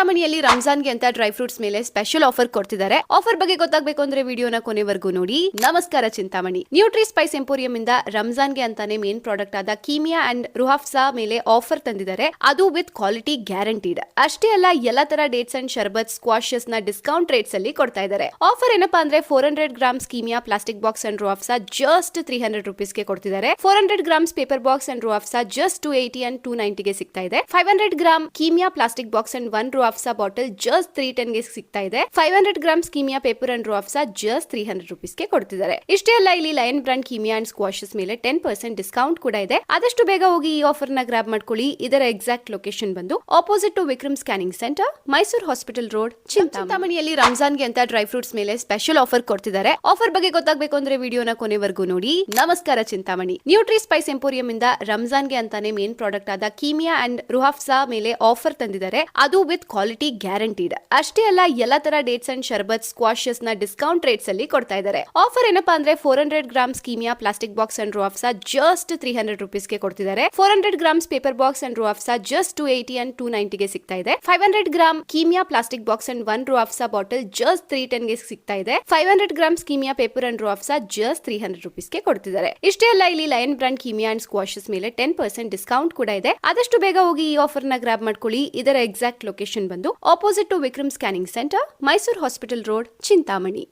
ಚಿಂತಾಮಣಿಯಲ್ಲಿ ರಂಜಾನ್ಗೆ ಅಂತ dry fruits ಮೇಲೆ ಸ್ಪೆಷಲ್ ಆಫರ್ ಕೊಡ್ತಿದ್ದಾರೆ. ಆಫರ್ ಬಗ್ಗೆ ಗೊತ್ತಾಗಬೇಕು ಅಂದ್ರೆ ವಿಡಿಯೋನ ಕೊನೆವರೆಗೂ ನೋಡಿ. ನಮಸ್ಕಾರ ಚಿಂತಾಮಣಿ. ನ್ಯೂಟ್ರಿ ಸ್ಪೈಸ್ ಎಂಪೋರಿಯಂ ಇಂದ ರಂಜಾನ್ಗೆ ಅಂತಾನೆ ಮೇನ್ ಪ್ರಾಡಕ್ಟ್ ಆದ ಕೀಮಿಯಾ ಅಂಡ್ ರುಹಾಫ್ಸಾ ಮೇಲೆ ಆಫರ್ ತಂದಿದ್ದಾರೆ. ಅದು ವಿತ್ ಕ್ವಾಲಿಟಿ ಗ್ಯಾರಂಟಿಡ್ ಅಷ್ಟೇ ಅಲ್ಲ, ಎಲ್ಲಾ ತರ ಡೇಟ್ಸ್ ಅಂಡ್ ಶರ್ಬತ್ ಸ್ಕ್ವಾಶಸ್ನ ಡಿಸ್ಕೌಂಟ್ ರೇಟ್ಸ್ ಅಲ್ಲಿ ಕೊಡ್ತಾ ಇದ್ದಾರೆ. ಆಫರ್ ಏನಪ್ಪಾ ಅಂದ್ರೆ four hundred grams Kimia plastic box and Roohafza just three hundred ರುಪೀಸ್ಗೆ ಕೊಡ್ತಿದ್ದಾರೆ. Four hundred grams paper box and Roohafza just two eighty and two ನೈಂಟಿಗೆ ಸಿಗ್ತಾ ಇದೆ. Five hundred gram Kimia plastic box and one Roohafza bottle just three ಟೆನ್ಗೆ ಸಿಗ್ತಾ ಇದೆ. Five hundred grams Kimia paper and Roohafza just three hundred ರುಪೀಸ್ಗೆ ಕೊಡ್ತಿದ್ದಾರೆ. ಇಷ್ಟೇ ಅಲ್ಲ, ಇಲ್ಲಿ lion brand Kimia and squashes ಮೇಲೆ ten percent discount ಕೂಡ ಇದೆ. ಆದಷ್ಟು ಬೇಗ ಹೋಗಿ ಈ ಆಫರ್ನ ಗ್ರಾಬ್ ಮಾಡ್ಕೊಳ್ಳಿ. ಇದರ ಎಕ್ಸಾಕ್ಟ್ ಲೊಕೇಶನ್ ಬಂದು opposite to Vikram scanning centre Mysuru hospital road ಚಿಂತಾಮಣಿಯಲ್ಲಿ ರಂಜಾನ್ಗೆ ಅಂತ ಡ್ರೈ ಫ್ರೂಟ್ಸ್ ಮೇಲೆ ಸ್ಪೆಷಲ್ ಆಫರ್ ಕೊಡ್ತಿದ್ದಾರೆ. ಆಫರ್ ಬಗ್ಗೆ ಗೊತ್ತಾಗಬೇಕು ಅಂದ್ರೆ ವಿಡಿಯೋನ ಕೊನೆವರೆಗೂ ನೋಡಿ. ನಮಸ್ಕಾರ ಚಿಂತಾಮಣಿ. ನ್ಯೂಟ್ರಿ ಸ್ಪೈಸ್ ಎಂಪೋರಿಯಂ ಇಂದ ರಂಜಾನ್ಗೆ ಅಂತಾನೆ ಮೇನ್ ಪ್ರಾಡಕ್ಟ್ ಆದ ಕೀಮಿಯಾ ಅಂಡ್ ರುಹಾಫ್ಸಾ ಮೇಲೆ ಆಫರ್ ತಂದಿದ್ದಾರೆ. ಅದು ವಿತ್ ಕ್ವಾಲಿಟಿ ಗ್ಯಾರಂಟಿಡ್ ಅಷ್ಟೇ ಅಲ್ಲ, ಎಲ್ಲಾ ತರ ಡೇಟ್ಸ್ ಅಂಡ್ ಶರ್ಬತ್ ಸ್ಕ್ವಾಶಸ್ನ ಡಿಸ್ಕೌಂಟ್ ರೇಟ್ಸ್ ಅಲ್ಲಿ ಕೊಡ್ತಾ ಇದ್ದಾರೆ. ಆಫರ್ ಏನಪ್ಪಾ ಅಂದ್ರೆ four hundred gram Kimia plastic box and Roohafza just three hundred ರುಪೀಸ್ಗೆ ಕೊಡ್ತಿದ್ದಾರೆ. Four hundred grams paper box and Roohafza just two eighty and two ನೈಂಟಿಗೆ ಸಿಗ್ತಾ ಇದೆ. Five hundred gram Kimia plastic box and one Roohafza bottle just three ಟೆನ್ಗೆ ಸಿಗ್ತಾ ಇದೆ. Five hundred gram Kimia paper and Roohafza just three hundred ರುಪೀಸ್ಗೆ ಕೊಡ್ತಿದ್ದಾರೆ. ಇಷ್ಟೇ ಅಲ್ಲ, ಇಲ್ಲಿ lion brand Kimia and squashes ಮೇಲೆ ten percent discount ಕೂಡ ಇದೆ. ಆದಷ್ಟು ಬೇಗ ಹೋಗಿ ಈ ಆಫರ್ನ ಗ್ರಾಬ್ ಮಾಡ್ಕೊಳ್ಳಿ. ಇದರ ಎಕ್ಸಾಕ್ಟ್ ಲೊಕೇಶನ್ ಬಂದು opposite to Vikram scanning centre Mysuru hospital road Chintamani